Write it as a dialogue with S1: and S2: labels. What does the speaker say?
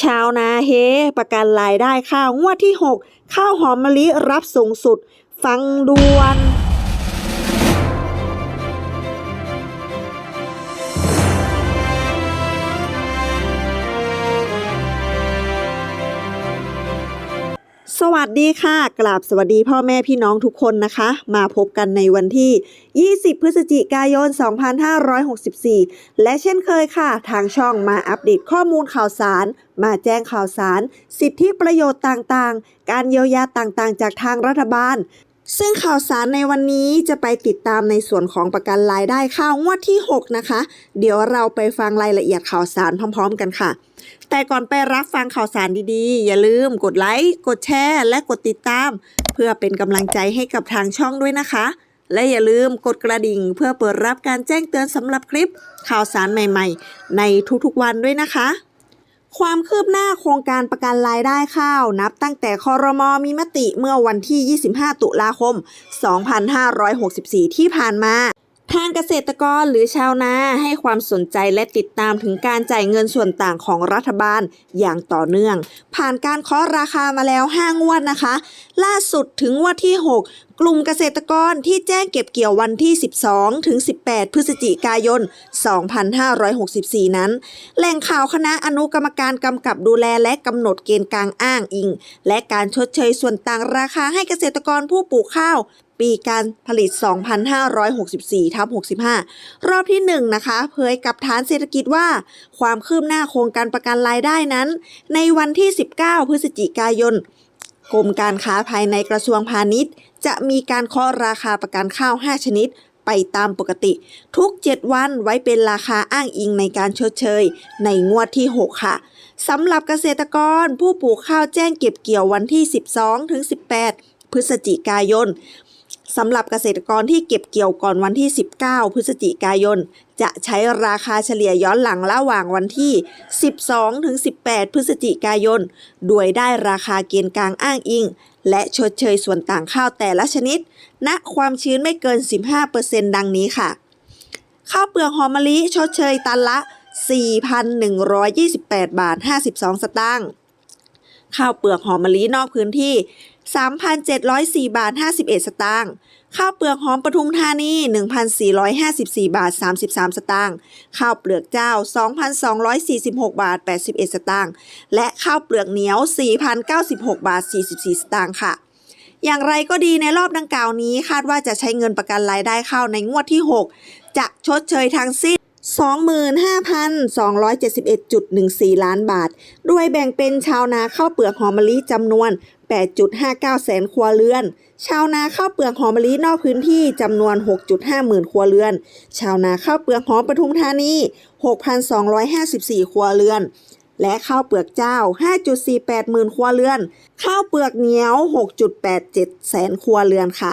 S1: ชาวนาเฮ ประกันรายได้ข้าวงวดที่ 6 ข้าวหอมมะลิรับสูงสุด ฟังด่วน วัสดีค่ะ กราบสวัสดีพ่อแม่พี่น้องทุกคนนะคะ มาพบกันในวันที่ 20 พฤศจิกายน 2564 และเช่นเคยค่ะ ทางช่องมาอัปเดตข้อมูลข่าวสาร มาแจ้งข่าวสาร สิทธิประโยชน์ต่างๆ การเยียวยาต่างๆ จากทางรัฐบาล ซึ่งข่าวสารในวันนี้จะไปติดตามในส่วนของประกันรายได้ข้าวงวดที่ 6 นะคะ เดี๋ยวเราไปฟังรายละเอียดข่าวสารพร้อม ๆ กันค่ะ แต่ก่อนไปรับฟังข่าวสารดีๆ อย่าลืมกดไลค์ กดแชร์ และกดติดตาม เพื่อเป็นกำลังใจให้กับทางช่องด้วยนะคะ และอย่าลืมกดกระดิ่ง เพื่อเปิดรับการแจ้งเตือนสำหรับคลิปข่าวสารใหม่ ๆ ในทุกๆวันด้วยนะคะ ความคืบหน้าโครงการประกันรายได้ข้าว นับตั้งแต่คอรมอมีมติเมื่อวันที่ 25 ตุลาคม 2564 ที่ผ่านมา ทางเกษตรกรหรือชาวนาให้ความสนใจและติดตามถึงการจ่ายเงินส่วนต่างของรัฐบาลอย่างต่อเนื่อง ผ่านการเคาะราคามาแล้ว5งวดนะคะ ล่าสุดถึงงวดที่ 6กลุ่มเกษตรกรที่แจ้งเก็บเกี่ยววันที่ 12 ถึง 18 พฤศจิกายน 2564 นั้น แหล่งข่าวคณะอนุกรรมการกำกับดูแลและกำหนดเกณฑ์กลางอ้างอิง และการชดเชยส่วนต่างราคาให้เกษตรกรผู้ปลูกข้าว ปีการผลิต 2564ทับ65 รอบที่ 1 นะคะ เผยกับฐานเศรษฐกิจว่า ความคืบหน้าโครงการประกันรายได้นั้น ในวันที่ 19 พฤศจิกายน กรมการค้าภายในกระทรวงพาณิชย์ จะมีการเคาะราคาประกันข้าว 5 ชนิด ไปตามปกติ ทุก 7 วันไว้เป็นราคาอ้างอิงในการชดเชย ในงวดที่ 6 ค่ะสำหรับเกษตรกรผู้ปลูกข้าวแจ้งเก็บเกี่ยววันที่ 12ถึง18พฤศจิกายน สำหรับเกษตรกรที่เก็บเกี่ยวก่อนวันที่ 19 พฤศจิกายน จะใช้ราคาเฉลี่ยย้อนหลังระหว่างวันที่ 12 ถึง 18 พฤศจิกายน โดยได้ราคาเกณฑ์กลางอ้างอิง และชดเชยส่วนต่างข้าวแต่ละชนิด ณ ความชื้นไม่เกิน 15%ดังนี้ค่ะ ข้าวเปลือกหอมมะลิชดเชยตันละ 4,128 บาท 52 สตางค์ ข้าวเปลือกหอมมะลินอกพื้นที่ 3,704 บาท 51 สตางค์ ข้าวเปลือกหอมปทุมธานี 1,454 บาท 33 สตางค์ ข้าวเปลือกเจ้า 2,246 บาท 81 สตางค์ และข้าวเปลือกเหนียว 4,096 บาท 44 สตางค์ค่ะ อย่างไรก็ดีในรอบดังกล่าวนี้คาดว่าจะใช้เงินประกันรายได้เข้าในงวดที่ 6 จะชดเชยทั้งสิ้น 25,271.14 ล้านบาทโดยแบ่งเป็นชาวนาข้าวเปลือกหอมมะลิจำนวน 8.59 แสนครัวเรือน ชาวนาข้าวเปลือกหอมมะลินอกพื้นที่จำนวน 6.5 หมื่นครัวเรือน ชาวนาข้าวเปลือกหอมปทุมธานี 6,254 ครัวเรือน และข้าวเปลือกเจ้า 5.48 หมื่นครัวเรือน ข้าวเปลือกเหนียว 6.87 แสนครัวเรือนค่ะ